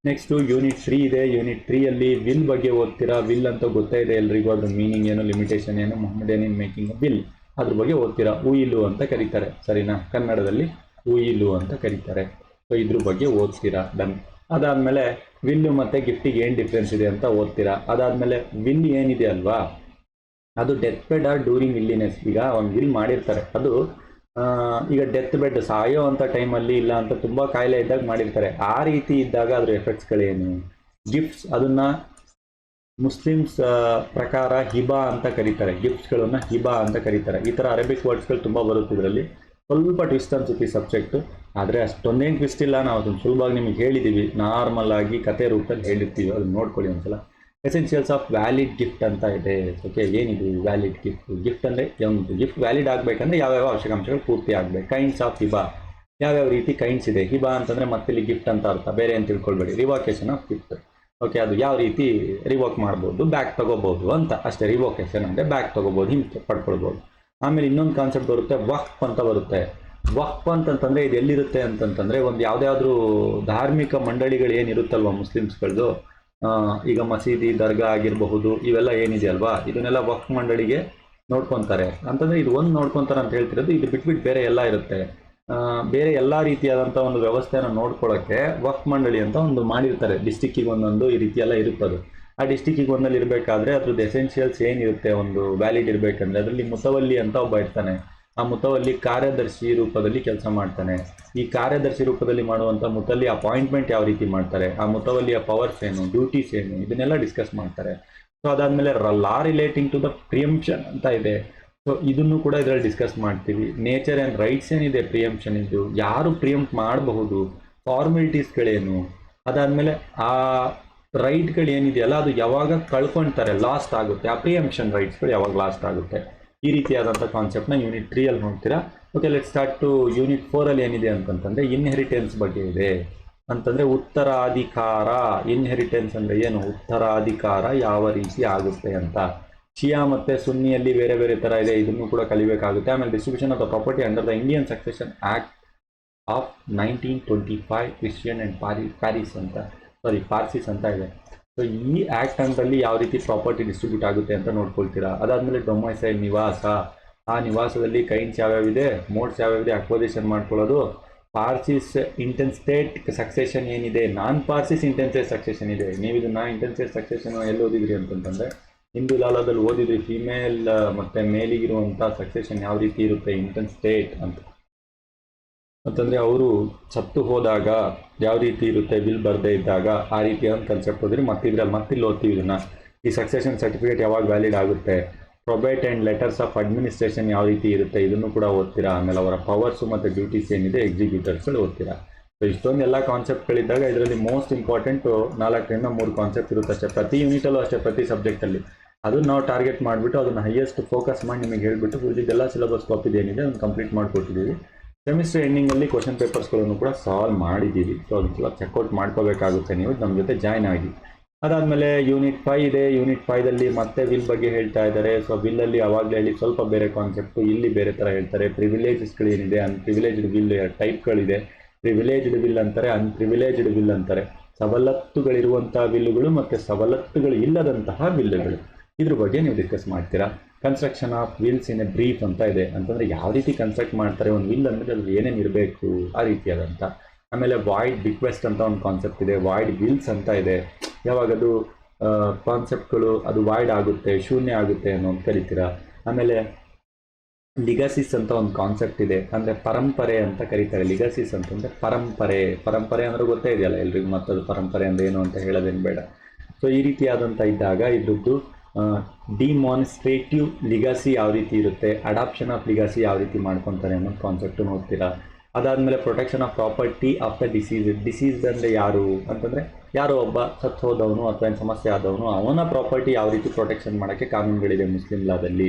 ನೆಕ್ಸ್ಟು ಯೂನಿಟ್ ತ್ರೀ ಇದೆ. ಯೂನಿಟ್ ತ್ರೀಯಲ್ಲಿ ವಿಲ್ ಬಗ್ಗೆ ಓದ್ತೀರಾ? ವಿಲ್ ಅಂತ ಗೊತ್ತೇ ಇದೆ. ಎಲ್ರಿಗೂ ಅದ್ರ ಮೀನಿಂಗ್ ಏನು ಲಿಮಿಟೇಷನ್ ಏನು ಮೊಹಮ್ಮದೇನ್ ಇನ್ ಮೇಕಿಂಗ್ ವಿಲ್ ಅದ್ರ ಬಗ್ಗೆ ಓದ್ತೀರಾ? ಉಯಿಲು ಅಂತ ಕರೀತಾರೆ. ಸರಿನಾ? ಕನ್ನಡದಲ್ಲಿ ಉಯಿಲು ಅಂತ ಕರೀತಾರೆ. ಸೊ ಇದ್ರ ಬಗ್ಗೆ ಓದ್ತೀರಾ? ಡನ್ ಅದಾದಮೇಲೆ ವಿಲ್ಲು ಮತ್ತು ಗಿಫ್ಟಿಗೆ ಏನು ಡಿಫ್ರೆನ್ಸ್ ಇದೆ ಅಂತ ಓದ್ತೀರಾ? ಅದಾದಮೇಲೆ ವಿಲ್ ಏನಿದೆ ಅಲ್ವಾ? ಅದು death bed or during illness ಈಗ ಒಂದು ವಿಲ್ ಮಾಡಿರ್ತಾರೆ. ಅದು ಈಗ ಡೆತ್ ಬೆಡ್ ಸಾಯೋ ಅಂತ ಟೈಮಲ್ಲಿ ಇಲ್ಲ ಅಂತ ತುಂಬ ಕಾಯಿಲೆ ಇದ್ದಾಗ ಮಾಡಿರ್ತಾರೆ. ಆ ರೀತಿ ಇದ್ದಾಗ ಅದ್ರ ಎಫೆಕ್ಟ್ಸ್ಗಳೇನು ಗಿಫ್ಟ್ಸ್ ಅದನ್ನ ಮುಸ್ಲಿಮ್ಸ್ ಪ್ರಕಾರ ಹಿಬಾ ಅಂತ ಕರೀತಾರೆ. ಗಿಫ್ಟ್ಸ್ಗಳನ್ನ ಹಿಬಾ ಅಂತ ಕರೀತಾರೆ. ಈ ಥರ ಅರೇಬಿಕ್ ವರ್ಡ್ಸ್ಗಳು ತುಂಬ ಬರುತ್ತೆ ಇದರಲ್ಲಿ. ಸ್ವಲ್ಪ ಟ್ವಿಸ್ಟ್ ಅನ್ಸುತ್ತೆ ಈ ಸಬ್ಜೆಕ್ಟು ಆದರೆ ಅಷ್ಟೊಂದೇನು ಟ್ವಿಸ್ಟ್ ಇಲ್ಲ. ನಾವು ಅದನ್ನು ಸುಲಭವಾಗಿ ನಿಮಗೆ ಹೇಳಿದ್ದೀವಿ ನಾರ್ಮಲ್ ಆಗಿ ಕತೆ ರೂಪದಲ್ಲಿ ಹೇಳಿರ್ತೀವಿ. ಅದನ್ನ ನೋಡ್ಕೊಳ್ಳಿ ಒಂದ್ಸಲ. ಎಸೆನ್ಷಿಯಲ್ಸ್ ಆಫ್ ವ್ಯಾಲಿಡ್ ಗಿಫ್ಟ್ ಅಂತ ಇದೆ. ಓಕೆ ಏನಿದು ವ್ಯಾಲಿಡ್ ಗಿಫ್ಟ್ ಗಿಫ್ಟ್ ಅಂದರೆ ಒಂದು ಗಿಫ್ಟ್ ವ್ಯಾಲಿಡ್ ಆಗಬೇಕಂದ್ರೆ ಯಾವ್ಯಾವ ಅವಶ್ಯಕಾಂಶಗಳು ಪೂರ್ತಿ ಆಗಬೇಕು. ಕೈಂಡ್ಸ್ ಆಫ್ ಹಿಬಾ ಯಾವ್ಯಾವ ರೀತಿ ಕೈಂಡ್ಸ್ ಇದೆ? ಹಿಬಾ ಅಂತಂದರೆ ಮತ್ತೆ ಇಲ್ಲಿ ಗಿಫ್ಟ್ ಅಂತ ಅರ್ಥ. ಬೇರೆ ಏನು ತಿಳ್ಕೊಳ್ಬೇಡಿ. ರಿವಾಕೇಶನ್ ಆಫ್ ಗಿಫ್ಟ್ ಓಕೆ ಅದು ಯಾವ ರೀತಿ ರಿವೋಕ್ ಮಾಡ್ಬೋದು? ಬ್ಯಾಕ್ ತೊಗೋಬೋದು ಅಂತ. ಅಷ್ಟೇ ರಿವೋಕೇಶನ್ ಅಂದರೆ ಬ್ಯಾಕ್ ತೊಗೋಬೋದು ಹಿಂಗೆ ಪಡ್ಕೊಳ್ಬೋದು. ಆಮೇಲೆ ಇನ್ನೊಂದು ಕಾನ್ಸೆಪ್ಟ್ ಬರುತ್ತೆ ವಕ್ಫ್ ಅಂತ ಬರುತ್ತೆ. ವಕ್ಫ್ ಅಂತಂತಂದರೆ ಇದು ಎಲ್ಲಿರುತ್ತೆ ಅಂತಂತಂದರೆ, ಒಂದು ಯಾವುದಾದ್ರೂ ಧಾರ್ಮಿಕ ಮಂಡಳಿಗಳು ಏನಿರುತ್ತಲ್ವ ಮುಸ್ಲಿಮ್ಸ್ಗಳದು? ಈಗ ಮಸೀದಿ, ದರ್ಗಾ ಆಗಿರಬಹುದು, ಇವೆಲ್ಲ ಏನಿದೆ ಅಲ್ವಾ? ಇದನ್ನೆಲ್ಲ ವಕ್ಫ್ ಮಂಡಳಿಗೆ ನೋಡ್ಕೊತಾರೆ. ಅಂತಂದ್ರೆ ಇದು ಒಂದು ನೋಡ್ಕೊತಾರೆ ಅಂತ ಹೇಳ್ತಿರೋದು, ಇದು ಬಿಟ್ಬಿಟ್ಟು ಬೇರೆ ಎಲ್ಲ ಇರುತ್ತೆ. ಬೇರೆ ಎಲ್ಲ ರೀತಿಯಾದಂಥ ಒಂದು ವ್ಯವಸ್ಥೆನ ನೋಡ್ಕೊಳ್ಳೋಕ್ಕೆ ವಕ್ಫ್ ಮಂಡಳಿ ಅಂತ ಒಂದು ಮಾಡಿರ್ತಾರೆ. ಡಿಸ್ಟಿಕ್ಕಿಗೆ ಒಂದೊಂದು ಈ ರೀತಿಯೆಲ್ಲ ಇರುತ್ತದು. ಆ ಡಿಸ್ಟಿಕ್ಕಿಗೆ ಒಂದಲ್ಲಿ ಇರಬೇಕಾದ್ರೆ ಅದ್ರದ್ದು ಎಸೆನ್ಷಿಯಲ್ಸ್ ಏನಿರುತ್ತೆ, ಒಂದು ವ್ಯಾಲಿಡ್ ಇರಬೇಕಂದ್ರೆ, ಅದರಲ್ಲಿ ಮುಸವಲ್ಲಿ ಅಂತ ಒಬ್ಬ ಇರ್ತಾನೆ. ಆ ಮುತವಲ್ಲಿ ಕಾರ್ಯದರ್ಶಿ ರೂಪದಲ್ಲಿ ಕೆಲಸ ಮಾಡ್ತಾನೆ. ಈ ಕಾರ್ಯದರ್ಶಿ ರೂಪದಲ್ಲಿ ಮಾಡುವಂಥ ಮುತಲ್ಲಿ ಅಪಾಯಿಂಟ್ಮೆಂಟ್ ಯಾವ ರೀತಿ ಮಾಡ್ತಾರೆ? ಆ ಮುತವಲ್ಲಿಯ ಪವರ್ಸ್ ಏನು ಡ್ಯೂಟೀಸ್ ಏನು, ಇದನ್ನೆಲ್ಲ ಡಿಸ್ಕಸ್ ಮಾಡ್ತಾರೆ. ಸೊ ಅದಾದಮೇಲೆ law relating to the presumption ಅಂತ ಇದೆ. ಸೊ ಇದನ್ನು ಕೂಡ ಇದರಲ್ಲಿ ಡಿಸ್ಕಸ್ ಮಾಡ್ತೀವಿ. ನೇಚರ್ ಆ್ಯಂಡ್ ರೈಟ್ಸ್ ಏನಿದೆ ಪ್ರಿಯಂಪ್ಷನ್ ಇದು? ಯಾರು ಪ್ರಿಯಂಪ್ ಮಾಡಬಹುದು? ಫಾರ್ಮಾಲಿಟೀಸ್ಗಳೇನು ಅದಾದಮೇಲೆ ಆ ರೈಟ್ಗಳು ಏನಿದೆಯಲ್ಲ ಅದು ಯಾವಾಗ ಕಳ್ಕೊಳ್ತಾರೆ ಲಾಸ್ಟ್ ಆಗುತ್ತೆ. ಆ ಪ್ರಿಯಂಪ್ಷನ್ ರೈಟ್ಸ್ಗಳು ಯಾವಾಗ ಲಾಸ್ಟ್ ಆಗುತ್ತೆ? ಈ ರೀತಿಯಾದಂಥ ಕಾನ್ಸೆಪ್ಟ್ನ ಯೂನಿಟ್ ತ್ರೀಯಲ್ಲಿ ನೋಡ್ತೀರಾ? Okay let start to unit ಫೋರಲ್ಲಿ ಏನಿದೆ ಅಂತಂತಂದರೆ ಇನ್ಹೆರಿಟೆನ್ಸ್ ಬಗ್ಗೆ ಇದೆ. ಅಂತಂದರೆ ಉತ್ತರಾಧಿಕಾರ. ಇನ್ಹೆರಿಟೆನ್ಸ್ ಅಂದರೆ ಏನು? ಉತ್ತರಾಧಿಕಾರ ಯಾವ ರೀತಿ ಆಗುತ್ತೆ ಅಂತ. ಶಿಯಾ ಮತ್ತು ಸುನ್ನಿಯಲ್ಲಿ ಬೇರೆ ಬೇರೆ ಥರ ಇದೆ. ಇದನ್ನು ಕೂಡ ಕಲಿಬೇಕಾಗುತ್ತೆ. ಆಮೇಲೆ distribution of the property under the Indian succession act of nineteen twenty five Christian and Pari Paris ಅಂತ ಸಾರಿ ಪಾರ್ಸಿಸ್ ಅಂತ ಇದೆ. ಸೊ ಈ ಆ್ಯಕ್ಟ್ ಅಂತಲ್ಲಿ ಯಾವ ರೀತಿ ಪ್ರಾಪರ್ಟಿ ಡಿಸ್ಟ್ರಿಬ್ಯೂಟ್ ಆಗುತ್ತೆ ಅಂತ ನೋಡ್ಕೊಳ್ತೀರಾ? ಅದಾದಮೇಲೆ ಡೊಮೈಸೈ ನಿವಾಸ. ಆ ನಿವಾಸದಲ್ಲಿ ಕೈನ್ಸ್ ಯಾವ್ಯಾವಿದೆ ಮೋಡ್ಸ್ ಯಾವ್ಯಾವಿದೆ ಅಕ್ವೊಸಿಷನ್ ಮಾಡ್ಕೊಳ್ಳೋದು. ಪಾರ್ಸಿಸ್ ಇಂಟೆನ್ಸ್ಟೇಟ್ ಸಕ್ಸೆಷನ್ ಏನಿದೆ? ನಾನ್ ಪಾರ್ಸಿಸ್ ಇಂಟೆನ್ಸೇಟ್ ಸಕ್ಸೆಷನ್ ಇದೆ. ನೀವು ಇದನ್ನ ಇಂಟೆನ್ಸೇಟ್ ಸಕ್ಸೆಷನ್ ಎಲ್ಲಿ ಓದಿದ್ರಿ ಅಂತಂತಂದರೆ, ಹಿಂದೂ ಲಾಲದಲ್ಲಿ ಓದಿದ್ರಿ. ಫಿಮೇಲ್ ಮತ್ತು ಮೇಲಿಗಿರುವಂಥ ಸಕ್ಸೆಷನ್ ಯಾವ ರೀತಿ ಇರುತ್ತೆ? ಇಂಟೆನ್ಸ್ಟೇಟ್ ಅಂತ. ಅಂತಂದರೆ ಅವರು ಸತ್ತು ಹೋದಾಗ ಯಾವ ರೀತಿ ಇರುತ್ತೆ, ಬಿಲ್ ಬರದೇ ಇದ್ದಾಗ ಆ ರೀತಿ ಒಂದು ಕನ್ಸೆಪ್ಟ್ ಹೋದ್ರೆ ಮತ್ತೆ ಮತ್ತಿಲ್ಲಿ ಓದ್ತೀವಿ ಇದನ್ನು. ಈ ಸಕ್ಸೆಷನ್ ಸರ್ಟಿಫಿಕೇಟ್ ಯಾವಾಗ ವ್ಯಾಲಿಡ್ ಆಗುತ್ತೆ probate and letters of administration ಯಾವ ರೀತಿ ಇರುತ್ತೆ, ಇದನ್ನು ಕೂಡ ಓದ್ತೀರಾ? ಆಮೇಲೆ ಅವರ ಪವರ್ಸು ಮತ್ತು ಡ್ಯೂಟೀಸ್ ಏನಿದೆ ಎಕ್ಸಿಕ್ಯೂಟರ್ಸ್ಗಳು ಓದ್ತೀರಾ? ಸೊ ಇಷ್ಟೊಂದು ಎಲ್ಲ ಕಾನ್ಸೆಪ್ಟ್ಗಳಿದ್ದಾಗ ಇದರಲ್ಲಿ ಮೋಸ್ಟ್ ಇಂಪಾರ್ಟೆಂಟು ನಾಲ್ಕರಿಂದ ಮೂರು ಕಾನ್ಸೆಪ್ಟ್ ಇರುತ್ತೆ ಅಷ್ಟೇ. ಪ್ರತಿ ಯೂನಿಟಲ್ಲೂ ಅಷ್ಟೇ, ಪ್ರತಿ ಸಬ್ಜೆಕ್ಟಲ್ಲಿ ಅದನ್ನು ನಾವು ಟಾರ್ಗೆಟ್ ಮಾಡಿಬಿಟ್ಟು ಅದನ್ನು ಹೈಯೆಸ್ಟ್ ಫೋಕಸ್ ಮಾಡಿ ನಿಮಗೆ ಹೇಳಿಬಿಟ್ಟು ಉಳಿದಿದ್ದೆಲ್ಲ ಸಿಲೆಬಸ್ ಕಾಪಿದೇನಿದೆ ಅದನ್ನು ಕಂಪ್ಲೀಟ್ ಮಾಡಿಕೊಟ್ಟಿದ್ದೀವಿ. ಸೆಮಿಸ್ಟರ್ ಎಂಡಿಂಗಲ್ಲಿ ಕ್ವಶನ್ ಪೇಪರ್ಸ್ಗಳನ್ನು ಕೂಡ ಸಾಲ್ವ್ ಮಾಡಿದ್ದೀವಿ. ಸೊ ಅದಕ್ಕೆಲ್ಲ ಚೆಕ್ಔಟ್ ಮಾಡ್ಕೋಬೇಕಾಗುತ್ತೆ ನೀವು. ನಮ್ಮ ಜೊತೆ ಜಾಯ್ನ್ ಆಗಿ. ಅದಾದಮೇಲೆ ಯೂನಿಟ್ ಫೈವ್ ಇದೆ. ಯೂನಿಟ್ ಫೈದಲ್ಲಿ ಮತ್ತೆ ವಿಲ್ ಬಗ್ಗೆ ಹೇಳ್ತಾ ಇದ್ದಾರೆ. ಸೊ ವಿಲ್ಲಲ್ಲಿ ಅವಾಗಲೇ ಹೇಳಿ ಸ್ವಲ್ಪ ಬೇರೆ ಕಾನ್ಸೆಪ್ಟು ಇಲ್ಲಿ ಬೇರೆ ಥರ ಹೇಳ್ತಾರೆ. ಪ್ರಿವಿಲೇಜಸ್ಗಳೇನಿದೆ ಅನ್ ಪ್ರಿವಿಲೇಜ್ಡ್ ವಿಲ್ ಟೈಪ್ಗಳಿದೆ ಪ್ರಿವಿಲೇಜ್ಡ್ ವಿಲ್ ಅಂತಾರೆ ಅನ್ಪ್ರಿವಿಲೇಜ್ಡ್ ವಿಲ್ ಅಂತಾರೆ. ಸವಲತ್ತುಗಳಿರುವಂತಹ ಬಿಲ್ಲುಗಳು ಮತ್ತು ಸವಲತ್ತುಗಳು ಇಲ್ಲದಂತಹ ವಿಲ್ಲುಗಳು ಇದ್ರ ಬಗ್ಗೆ ನೀವು ಡಿಸ್ಕಸ್ ಮಾಡ್ತೀರಾ? Construction of wills in a brief ಅಂತ ಇದೆ. ಅಂತಂದರೆ ಯಾವ ರೀತಿ ಕನ್ಸ್ಟ್ರಕ್ಟ್ ಮಾಡ್ತಾರೆ, ಒಂದು ವಿಲ್ ಅಂದರೆ ಅದ್ರಲ್ಲಿ ಏನೇನು ಇರಬೇಕು, ಆ ರೀತಿಯಾದಂಥ ಆಮೇಲೆ ವಾಯ್ಡ್ ರಿಕ್ವೆಸ್ಟ್ ಅಂತ ಒಂದು ಕಾನ್ಸೆಪ್ಟ್ ಇದೆ ವಾಯ್ಡ್ ವೀಲ್ಸ್ ಅಂತ ಇದೆ. ಯಾವಾಗ ಅದು ಕಾನ್ಸೆಪ್ಟ್ಗಳು ಅದು ವಾಯ್ಡ್ ಆಗುತ್ತೆ, ಶೂನ್ಯ ಆಗುತ್ತೆ ಅನ್ನೋ ಒಂದು ಕರಿತೀರಾ? ಆಮೇಲೆ ಲಿಗಸಿಸ್ ಅಂತ ಒಂದು ಕಾನ್ಸೆಪ್ಟ್ ಇದೆ. ಅಂದರೆ ಪರಂಪರೆ ಅಂತ ಕರೀತಾರೆ. ಲಿಗಸಿಸ್ ಅಂತಂದರೆ ಪರಂಪರೆ. ಪರಂಪರೆ ಅಂದ್ರೆ ಗೊತ್ತೇ ಇದೆಯಲ್ಲ ಎಲ್ರಿಗೂ ಮತ್ತದು ಪರಂಪರೆ ಅಂದ್ರೆ ಏನು ಅಂತ ಹೇಳೋದೇನು ಬೇಡ. ಸೊ ಈ ರೀತಿಯಾದಂಥ ಇದ್ದಾಗ ಇದ್ರದ್ದು ಡಿಮಾನ್ಸ್ಟ್ರೇಟಿವ್ ಲಿಗಾಸಿ ಯಾವ ರೀತಿ ಇರುತ್ತೆ? ಅಡಾಪ್ಷನ್ ಆಫ್ ಲಿಗಾಸಿ ಯಾವ ರೀತಿ ಮಾಡ್ಕೊತಾರೆ ಅನ್ನೋ ಕಾನ್ಸೆಪ್ಟು ನೋಡ್ತೀರಾ? ಅದಾದಮೇಲೆ protection of property of the deceased deceased ಅಂದರೆ ಯಾರು? ಅಂತಂದರೆ ಯಾರೋ ಒಬ್ಬ ಸತ್ತು ಹೋದವನು ಅಥವಾ ಏನು ಸಮಸ್ಯೆ ಆದವನು, ಅವನ ಪ್ರಾಪರ್ಟಿ ಯಾವ ರೀತಿ ಪ್ರೊಟೆಕ್ಷನ್ ಮಾಡೋಕ್ಕೆ ಕಾನೂನುಗಳಿದೆ ಮುಸ್ಲಿಂ ಲಾದಲ್ಲಿ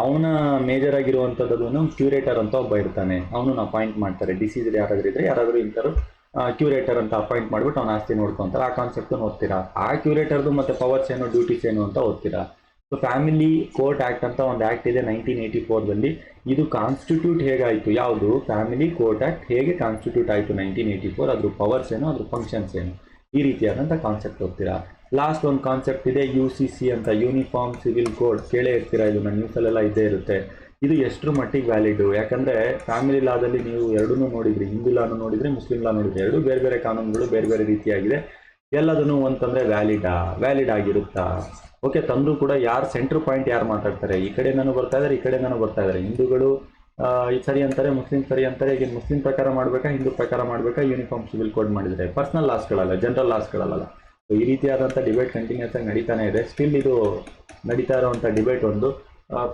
ಅವನ ಮೇಜರ್ ಆಗಿರುವಂಥದ್ದು ಕ್ಯೂರೇಟರ್ ಅಂತ ಒಬ್ಬ ಇರ್ತಾನೆ. ಅವನು ಅಪಾಯಿಂಟ್ ಮಾಡ್ತಾರೆ. ಡಿಸೀಸ್ ಯಾರಾದರೂ ಇದ್ದರೆ ಯಾರಾದರೂ ಇಂಥರು ಕ್ಯೂರೇಟರ್ ಅಂತ ಅಪಾಯಿಂಟ್ ಮಾಡಿಬಿಟ್ಟು ಅವ್ನು ಆಸ್ತಿ ನೋಡ್ಕೊಂತಾರೆ. ಆ ಕಾನ್ಸೆಪ್ಟ್ ಓದ್ತೀರಾ? ಆ ಕ್ಯೂರೇಟರ್ದು ಮತ್ತು ಪವರ್ಸ್ ಏನು ಡ್ಯೂಟೀಸ್ ಏನು ಅಂತ ಓದ್ತೀರಾ? ಸೊ ಫ್ಯಾಮಿಲಿ ಕೋರ್ಟ್ ಆ್ಯಕ್ಟ್ ಅಂತ ಒಂದು ಆ್ಯಕ್ಟ್ ಇದೆ ನೈನ್ಟೀನ್ ಏಯ್ಟಿ ಫೋರ್ದಲ್ಲಿ ಇದು ಕಾನ್ಸ್ಟಿಟ್ಯೂಟ್ ಹೇಗಾಯಿತು? ಯಾವುದು? ಫ್ಯಾಮಿಲಿ ಕೋರ್ಟ್ ಆ್ಯಕ್ಟ್ ಹೇಗೆ ಕಾನ್ಸ್ಟಿಟ್ಯೂಟ್ ಆಯಿತು ನೈನ್ಟೀನ್ ಏಯ್ಟಿ ಫೋರ್ ಅದ್ರ ಪವರ್ಸ್ ಏನು, ಅದ್ರ ಫಂಕ್ಷನ್ಸ್ ಏನು? ಈ ರೀತಿಯಾದಂಥ ಕಾನ್ಸೆಪ್ಟ್ ಓದ್ತೀರಾ? ಲಾಸ್ಟ್ ಒಂದು ಕಾನ್ಸೆಪ್ಟ್ ಇದೆ ಯು ಸಿ ಸಿ ಅಂತ ಯೂನಿಫಾರ್ಮ್ ಸಿವಿಲ್ ಕೋಡ್ ಕೇಳೇ ಇರ್ತೀರಾ? ಇದು ನನ್ನ ನ್ಯೂಸಲ್ಲೆಲ್ಲ ಇದ್ದೇ ಇರುತ್ತೆ. ಇದು ಎಷ್ಟರ ಮಟ್ಟಿಗೆ ವ್ಯಾಲಿಡು ಯಾಕಂದರೆ ಫ್ಯಾಮಿಲಿ ಲಾದಲ್ಲಿ ನೀವು ಎರಡನ್ನೂ ನೋಡಿದ್ರಿ, ಹಿಂದೂ ಲಾನು ನೋಡಿದ್ರೆ, ಮುಸ್ಲಿಂ ಲಾ ನೋಡಿದ್ರಿ. ಎರಡು ಬೇರೆ ಬೇರೆ ಕಾನೂನುಗಳು ಬೇರೆ ಬೇರೆ ರೀತಿಯಾಗಿದೆ. ಎಲ್ಲದನ್ನು ಅಂತಂದರೆ ವ್ಯಾಲಿಡಾ ವ್ಯಾಲಿಡ್ ಆಗಿರುತ್ತಾ? ಓಕೆ ತಂದು ಕೂಡ ಯಾರು ಸೆಂಟ್ರ್ ಪಾಯಿಂಟ್ ಯಾರು ಮಾತಾಡ್ತಾರೆ? ಈ ಕಡೆ ನಾನು ಬರ್ತಾ ಇದ್ದಾರೆ, ಈ ಕಡೆ ನಾನು ಬರ್ತಾ ಇದ್ದಾರೆ. ಹಿಂದೂಗಳು ಸರಿ ಅಂತಾರೆ, ಮುಸ್ಲಿಂ ಸರಿ ಅಂತಾರೆ, ಈಗ ಮುಸ್ಲಿಂ ಪ್ರಕಾರ ಮಾಡಬೇಕಾ, ಹಿಂದೂ ಪ್ರಕಾರ ಮಾಡಬೇಕಾ ಯೂನಿಫಾರ್ಮ್ ಸಿವಿಲ್ ಕೋಡ್ ಮಾಡಿದರೆ? ಪರ್ಸನಲ್ ಲಾಸ್ಗಳಲ್ಲ ಜನರಲ್ ಲಾಸ್ಗಳಲ್ಲ ಈ ರೀತಿಯಾದಂಥ ಡಿಬೇಟ್ ಕಂಟಿನ್ಯೂಸ್ ಆಗಿ ನಡೀತಾನೆ ಇದೆ. ಸ್ಟಿಲ್ ಇದು ನಡೀತಾ ಇರುವಂಥ ಡಿಬೇಟ್ ಒಂದು.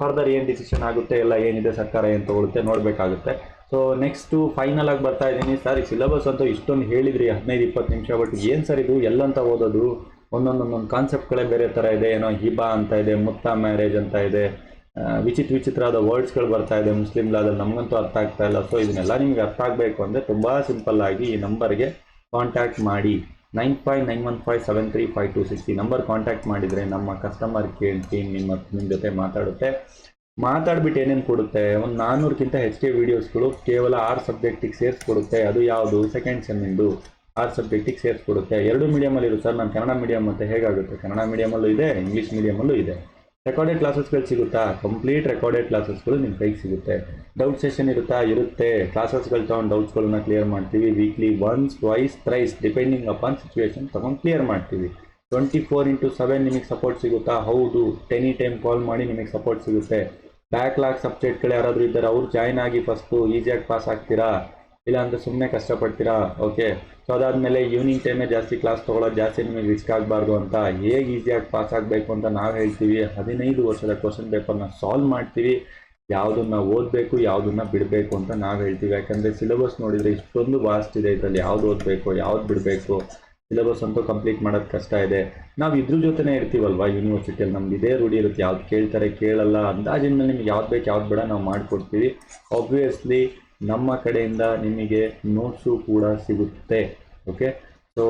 ಫರ್ದರ್ ಏನು ಡಿಸಿಷನ್ ಆಗುತ್ತೆ, ಎಲ್ಲ ಏನಿದೆ, ಸರ್ಕಾರ ಏನು ತಗೊಳುತ್ತೆ ನೋಡಬೇಕಾಗುತ್ತೆ. ಸೊ ನೆಕ್ಸ್ಟು ಫೈನಲ್ ಆಗಿ ಬರ್ತಾ ಇದ್ದೀನಿ. ಸರ್ ಈ ಸಿಲೆಬಸ್ ಅಂತೂ ಇಷ್ಟೊಂದು ಹೇಳಿದ್ರಿ, ಹದಿನೈದು, ಇಪ್ಪತ್ತು ನಿಮಿಷ ಬಟ್ ಏನು ಸರ್ ಇದು? ಎಲ್ಲಂತ ಓದೋದು? ಒಂದೊಂದೊಂದೊಂದು ಒಂದೊಂದು ಕಾನ್ಸೆಪ್ಟ್ಗಳೇ ಬೇರೆ ಥರ ಇದೆ. ಏನೋ ಹಿಬಾ ಅಂತ ಇದೆ ಮುತ್ತ ಮ್ಯಾರೇಜ್ ಅಂತ ಇದೆ. ವಿಚಿತ್ರ ವಿಚಿತ್ರವಾದ ವರ್ಡ್ಸ್ಗಳು ಬರ್ತಾ ಇದೆ ಮುಸ್ಲಿಂ ಲಾದಲ್ಲಿ ನಮಗಂತೂ ಅರ್ಥ ಆಗ್ತಾ ಇಲ್ಲ. ಸೊ ಇದನ್ನೆಲ್ಲ ನಿಮಗೆ ಅರ್ಥ ಆಗಬೇಕು ಅಂದರೆ ತುಂಬ ಸಿಂಪಲ್ ಆಗಿ ಈ ನಂಬರ್ಗೆ ಕಾಂಟ್ಯಾಕ್ಟ್ ಮಾಡಿ. Nine five nine one five seven three five two six number contact ಮಾಡಿದರೆ ನಮ್ಮ ಕಸ್ಟಮರ್ ಕೇರ್ ಟೀಮ್ ನಿಮ್ಮ ನಿಮ್ಮ ಜೊತೆ ಮಾತಾಡುತ್ತೆ. ಮಾತಾಡ್ಬಿಟ್ಟು ಏನೇನು ಕೊಡುತ್ತೆ? ಒಂದು ನಾನ್ನೂರಕ್ಕಿಂತ ಹೆಚ್ಚಿಗೆ ವೀಡಿಯೋಸ್ಗಳು ಕೇವಲ ಆರು ಸಬ್ಜೆಕ್ಟಿಗೆ ಸೇರಿಸ್ಕೊಡುತ್ತೆ. ಅದು ಯಾವುದು? ಸೆಕೆಂಡ್ ಸೆಮ್ಮಿಂದು ಆರು ಸಬ್ಜೆಕ್ಟಿಗೆ ಸೇರಿಸ್ಕೊಡುತ್ತೆ. ಎರಡು ಮೀಡಿಯಮಲ್ಲಿ ಇರುತ್ತೆ ಸರ್. ನಾನು ಕನ್ನಡ ಮೀಡಿಯಮ್ ಮತ್ತೆ ಹೇಗಾಗುತ್ತೆ? ಕನ್ನಡ ಮೀಡಿಯಮಲ್ಲೂ ಇದೆ ಇಂಗ್ಲೀಷ್ ಮೀಡಿಯಮಲ್ಲೂ ಇದೆ. ರೆಕಾರ್ಡೆಡ್ ಕ್ಲಾಸಸ್ಗಳು ಸಿಗುತ್ತಾ? ಕಂಪ್ಲೀಟ್ ರೆಕಾರ್ಡೆಡ್ ಕ್ಲಾಸಸ್ಗಳು ನಿಮ್ಮ ಕೈಗೆ ಸಿಗುತ್ತೆ. ಡೌಟ್ ಸೆಷನ್ ಇರುತ್ತಾ? ಇರುತ್ತೆ. ಕ್ಲಾಸಸ್ಗಳು ತೊಗೊಂಡು ಡೌಟ್ಸ್ಗಳನ್ನ ಕ್ಲಿಯರ್ ಮಾಡ್ತೀವಿ. Weekly once twice thrice depending upon situation ತೊಗೊಂಡು ಕ್ಲಿಯರ್ ಮಾಡ್ತೀವಿ. ಟ್ವೆಂಟಿ ಫೋರ್ ಇಂಟು ಸೆವೆನ್ ನಿಮಗೆ ಸಪೋರ್ಟ್ ಸಿಗುತ್ತಾ? ಹೌದು. ಟೆನಿ ಟೈಮ್ ಕಾಲ್ ಮಾಡಿ ನಿಮಗೆ ಸಪೋರ್ಟ್ ಸಿಗುತ್ತೆ. ಬ್ಯಾಕ್ಲಾಗ್ ಸಬ್ಜೆಕ್ಟ್ಗಳು ಯಾರಾದರೂ ಇದ್ದಾರೆ, ಅವ್ರು ಜಾಯ್ನ್ ಆಗಿ ಫಸ್ಟು ಈಸಿಯಾಗಿ ಪಾಸ್ ಆಗ್ತೀರಾ? ಇಲ್ಲ ಅಂದರೆ ಸುಮ್ಮನೆ ಕಷ್ಟಪಡ್ತೀರಾ? ಓಕೆ ಸೊ ಅದಾದಮೇಲೆ ಈವ್ನಿಂಗ್ ಟೈಮೇ ಜಾಸ್ತಿ ಕ್ಲಾಸ್ ತೊಗೊಳೋದು ಜಾಸ್ತಿ ನಿಮಗೆ ರಿಸ್ಕ್ ಆಗಬಾರ್ದು ಅಂತ ಹೇಗೆ ಈಸಿಯಾಗಿ ಪಾಸ್ ಆಗಬೇಕು ಅಂತ ನಾವು ಹೇಳ್ತೀವಿ. ಹದಿನೈದು ವರ್ಷದ ಕ್ವಶನ್ ಪೇಪರ್ನ ಸಾಲ್ವ್ ಮಾಡ್ತೀವಿ. ಯಾವುದನ್ನು ಓದಬೇಕು, ಯಾವುದನ್ನು ಬಿಡಬೇಕು ಅಂತ ನಾವು ಹೇಳ್ತೀವಿ. ಯಾಕಂದರೆ ಸಿಲೆಬಸ್ ನೋಡಿದರೆ ಇಷ್ಟೊಂದು ವಾಸ್ಟ್ ಇದೆ ಇದರಲ್ಲಿ. ಯಾವ್ದು ಓದಬೇಕು, ಯಾವ್ದು ಬಿಡಬೇಕು? ಸಿಲೆಬಸ್ ಅಂತೂ ಕಂಪ್ಲೀಟ್ ಮಾಡೋದು ಕಷ್ಟ ಇದೆ. ನಾವು ಇದ್ರ ಜೊತೆನೇ ಇರ್ತೀವಲ್ವಾ ಯೂನಿವರ್ಸಿಟಿಯಲ್ಲಿ ನಮ್ದು ಇದೇ ರೂಢಿ ಇರುತ್ತೆ. ಯಾವ್ದು ಕೇಳ್ತಾರೆ ಕೇಳಲ್ಲ. ಅಂದಾಜಿನ ಮೇಲೆ ನಿಮ್ಗೆ ಯಾವ್ದು ಬೇಕು, ಯಾವ್ದು ಬೇಡ ನಾವು ಮಾಡಿಕೊಡ್ತೀವಿ. ಆಬ್ವಿಯಸ್ಲಿ ನಮ್ಮ ಕಡೆಯಿಂದ ನಿಮಗೆ ನೋಟ್ಸು ಕೂಡ ಸಿಗುತ್ತೆ. ಓಕೆ ಸೊ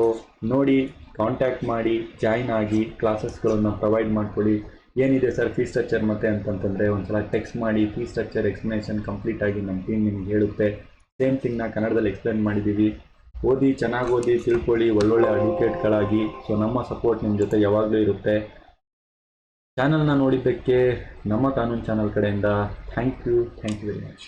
ನೋಡಿ ಕಾಂಟ್ಯಾಕ್ಟ್ ಮಾಡಿ ಜಾಯ್ನ್ ಆಗಿ ಕ್ಲಾಸಸ್ಗಳನ್ನು ಪ್ರೊವೈಡ್ ಮಾಡ್ಕೊಳ್ಳಿ. ಏನಿದೆ ಸರ್ ಫೀ ಸ್ಟ್ರಕ್ಚರ್ ಮತ್ತೆ ಅಂತಂತಂದರೆ ಒಂದ್ಸಲ ಟೆಕ್ಸ್ಟ್ ಮಾಡಿ ಫೀ ಸ್ಟ್ರಕ್ಚರ್ ಎಕ್ಸ್ಪ್ಲನೇಷನ್ ಕಂಪ್ಲೀಟ್ ಆಗಿ ನಮ್ಮ ಟೀಮ್ ನಿಮ್ಗೆ ಹೇಳುತ್ತೆ. ಸೇಮ್ ಥಿಂಗ್ನ ಕನ್ನಡದಲ್ಲಿ ಎಕ್ಸ್ಪ್ಲೇನ್ ಮಾಡಿದ್ದೀವಿ ಓದಿ, ಚೆನ್ನಾಗಿ ಓದಿ, ತಿಳ್ಕೊಳ್ಳಿ, ಒಳ್ಳೊಳ್ಳೆ ಅಡ್ವೊಕೇಟ್ಗಳಾಗಿ ಸೊ ನಮ್ಮ ಸಪೋರ್ಟ್ ನಿಮ್ಮ ಜೊತೆ ಯಾವಾಗಲೂ ಇರುತ್ತೆ. ಚಾನಲ್ನ ನೋಡಿದ್ದಕ್ಕೆ ನಮ್ಮ ಕಾನೂನು ಚಾನಲ್ ಕಡೆಯಿಂದ thank you thank you very much